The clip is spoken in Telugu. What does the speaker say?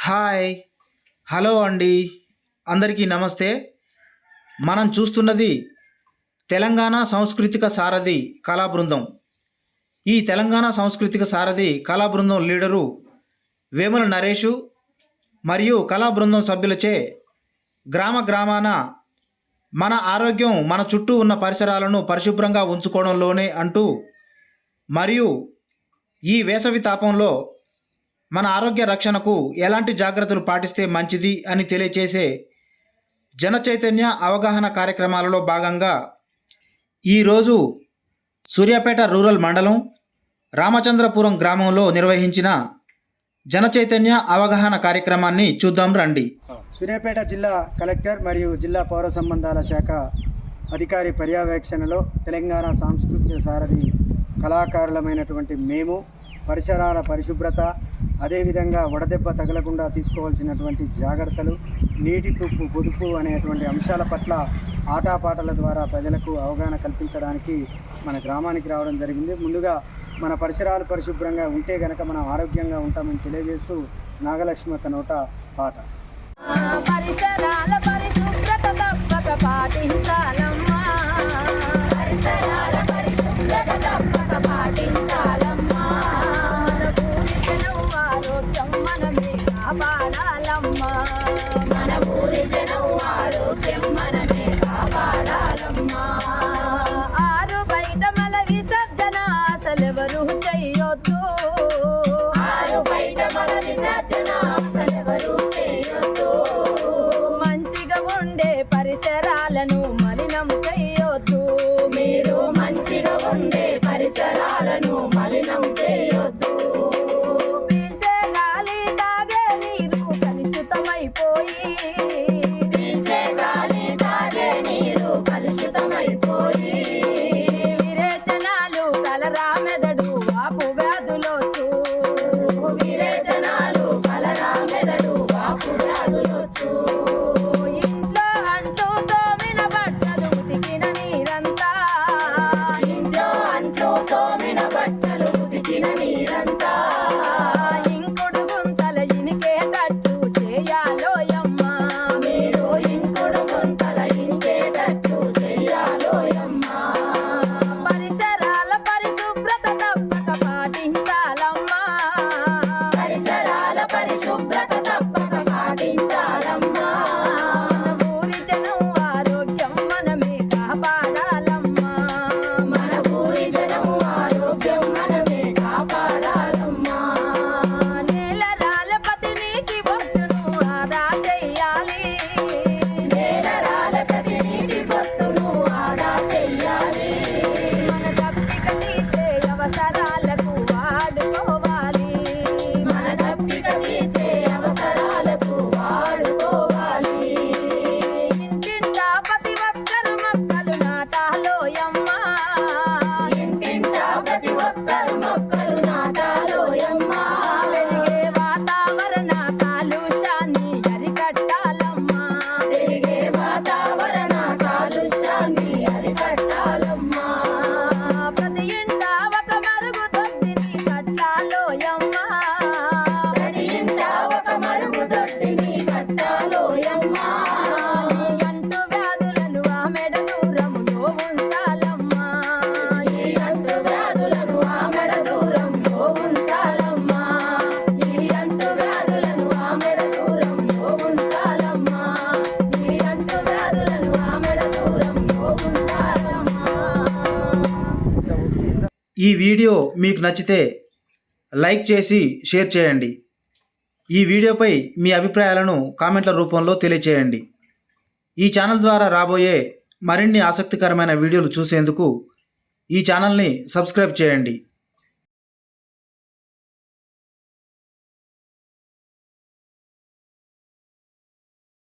హాయ్ హలో అండి. అందరికీ నమస్తే. మనం చూస్తున్నది తెలంగాణ సాంస్కృతిక సారథి కళా బృందం. ఈ తెలంగాణ సాంస్కృతిక సారథి కళా బృందం లీడరు వేముల నరేషు మరియు కళా బృందం సభ్యులచే గ్రామ గ్రామాన మన ఆరోగ్యం మన చుట్టూ ఉన్న పరిసరాలను పరిశుభ్రంగా ఉంచుకోవడంలోనే అంటూ మరియు ఈ వేసవి తాపంలో మన ఆరోగ్య రక్షణకు ఎలాంటి జాగ్రత్తలు పాటిస్తే మంచిది అని తెలియచేసే జన చైతన్య అవగాహన కార్యక్రమాలలో భాగంగా ఈరోజు సూర్యాపేట రూరల్ మండలం రామచంద్రపురం గ్రామంలో నిర్వహించిన జన చైతన్య అవగాహన కార్యక్రమాన్ని చూద్దాం రండి. సూర్యాపేట జిల్లా కలెక్టర్ మరియు జిల్లా పౌర సంబంధాల శాఖ అధికారి పర్యవేక్షణలో తెలంగాణ సాంస్కృతిక సారథి కళాకారులమైనటువంటి మేము పరిసరాల పరిశుభ్రత అదేవిధంగా వడదెబ్బ తగలకుండా తీసుకోవాల్సినటువంటి జాగ్రత్తలు నీటి తుప్పు పొదుపు అనేటువంటి అంశాల పట్ల ఆటాపాటల ద్వారా ప్రజలకు అవగాహన కల్పించడానికి మన గ్రామానికి రావడం జరిగింది. ముందుగా మన పరిసరాలు పరిశుభ్రంగా ఉంటే గనక మనం ఆరోగ్యంగా ఉంటామని తెలియజేస్తూ నాగలక్ష్మి ఒక నోట పాట. పరిసరాల పరిశుభ్రత తప్పక అసలెవరు చెయ్యొద్దు ఆరు బయట మల విసర్జన అసలెవరు చెయ్యొద్దు మంచిగా ఉండే పరిసరాలను ఈ వీడియో మీకు నచ్చితే లైక్ చేసి షేర్ చేయండి. ఈ వీడియోపై మీ అభిప్రాయాలను కామెంట్ల రూపంలో తెలియచేయండి. ఈ ఛానల్ ద్వారా రాబోయే మరిన్ని ఆసక్తికరమైన వీడియోలు చూసేందుకు ఈ ఛానల్ని సబ్స్క్రైబ్ చేయండి.